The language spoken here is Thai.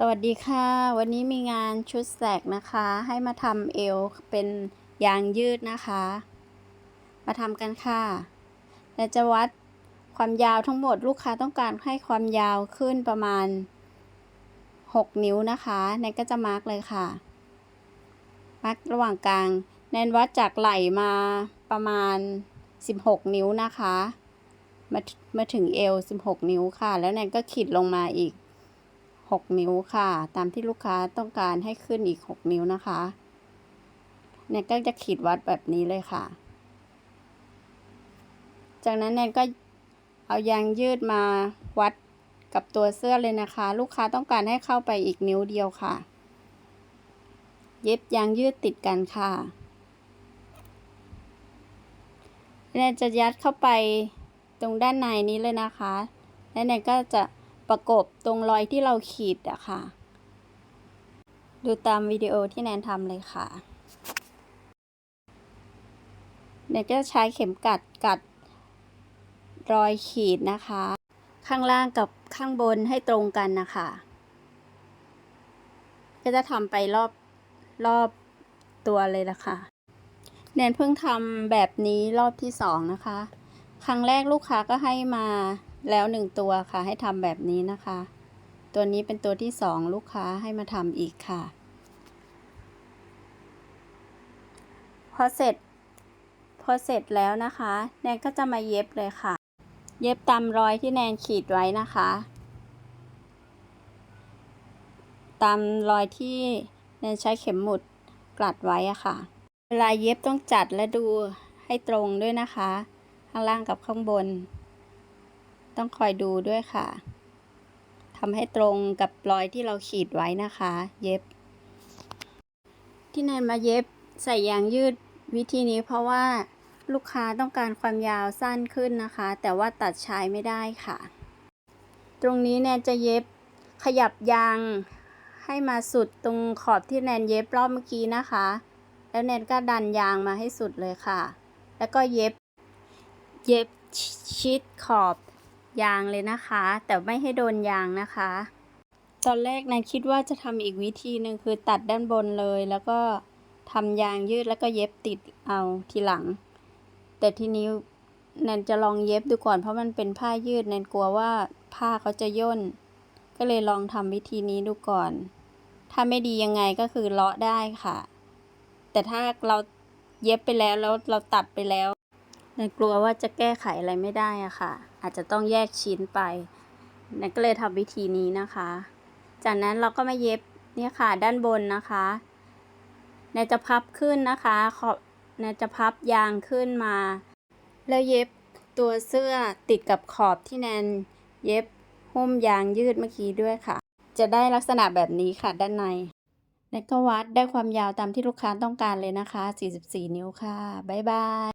สวัสดีค่ะ วันนี้มีงานชุดแสกนะคะ ให้มาทำเอวเป็นยางยืดนะคะ มาทำกันค่ะและจะวัดความยาวทั้งหมดลูกค้าต้องการให้ความยาวขึ้นประมาณ 6 นิ้วนะคะแนนก็จะมาร์กเลยค่ะ มาร์กระหว่างกลางแนนวัดจากไหล่มาประมาณ 16 นิ้วนะคะ มามาถึงเอว 16 นิ้วค่ะ แล้วแนนก็ขีดลงมาอีก 6 นิ้วค่ะ ตามที่ลูกค้าต้องการให้ขึ้นอีก 6 นิ้วนะคะแนนก็จะขีดวัดแบบนี้เลยค่ะ จากนั้นแนนก็เอายางยืดมาวัดกับตัวเสื้อเลยนะคะ ลูกค้าต้องการให้เข้าไปอีกนิ้วเดียวค่ะ เย็บยางยืดติดกันค่ะแนนจะยัดเข้าไปตรงด้านในนี้เลยนะคะ และแนนก็จะ ประกบตรงรอยที่เราขีดอะค่ะ ดูตามวิดีโอที่แนนทำเลยค่ะแนนก็ใช้เข็มกัดกัดรอยขีดนะคะ ข้างล่างกับข้างบนให้ตรงกันนะคะ ก็จะทำไปรอบรอบตัวเลยละค่ะแนนเพิ่งทำแบบนี้รอบที่สองนะคะ ครั้งแรกลูกค้าก็ให้มา แล้วหนึ่งตัวค่ะ ให้ทำแบบนี้นะคะ ตัวนี้เป็นตัวที่สองลูกค้าให้มาทำอีกค่ะ พอเสร็จ พอเสร็จแล้วนะคะ แนนก็จะมาเย็บเลยค่ะ เย็บตามรอยที่แนนขีดไว้นะคะ ตามรอยที่แนนใช้เข็มหมุดกลัดไว้อะค่ะ เวลาเย็บต้องจัดและดูให้ตรงด้วยนะคะ ข้างล่างกับข้างบน ต้องคอยดูด้วยค่ะทำให้ตรงกับรอยที่เราขีดไว้นะคะ เย็บ ที่แนนมาเย็บใส่ยางยืดวิธีนี้เพราะว่าลูกค้าต้องการความยาวสั้นขึ้นนะคะ แต่ว่าตัดชายไม่ได้ค่ะ ตรงนี้แนนจะเย็บขยับยางให้มาสุดตรงขอบที่แนนเย็บรอบเมื่อกี้นะคะ แล้วแนนก็ดันยางมาให้สุดเลยค่ะ แล้วก็เย็บ เย็บชิดขอบ ยางเลยนะคะ แต่ไม่ให้โดนยางนะคะ ตอนแรกแนนคิดว่าจะทำอีกวิธีหนึ่งคือตัดด้านบนเลย แล้วก็ทำยางยืดแล้วก็เย็บติดเอาทีหลัง แต่ทีนี้แนนจะลองเย็บดูก่อนเพราะมันเป็นผ้ายืดแนนกลัวว่าผ้าเขาจะย่น ก็เลยลองทำวิธีนี้ดูก่อน ถ้าไม่ดียังไงก็คือเลาะได้ค่ะ แต่ถ้าเราเย็บไปแล้วแล้วเราตัดไปแล้วแนนกลัวว่าจะแก้ไขอะไรไม่ได้อะค่ะ อาจจะต้องแยกชิ้นไปแนนก็เลยทำวิธีนี้นะคะ จากนั้นเราก็มาเย็บเนี่ยค่ะด้านบนนะคะแนนจะพับขึ้นนะคะขอบแนนจะพับยางขึ้นมา แล้วเย็บตัวเสื้อติดกับขอบที่แนนเย็บหุ้มยางยืดเมื่อกี้ด้วยค่ะ จะได้ลักษณะแบบนี้ค่ะด้านในและก็วัดได้ความยาวตามที่ลูกค้าต้องการเลยนะคะ 44 นิ้วค่ะ บ๊ายบาย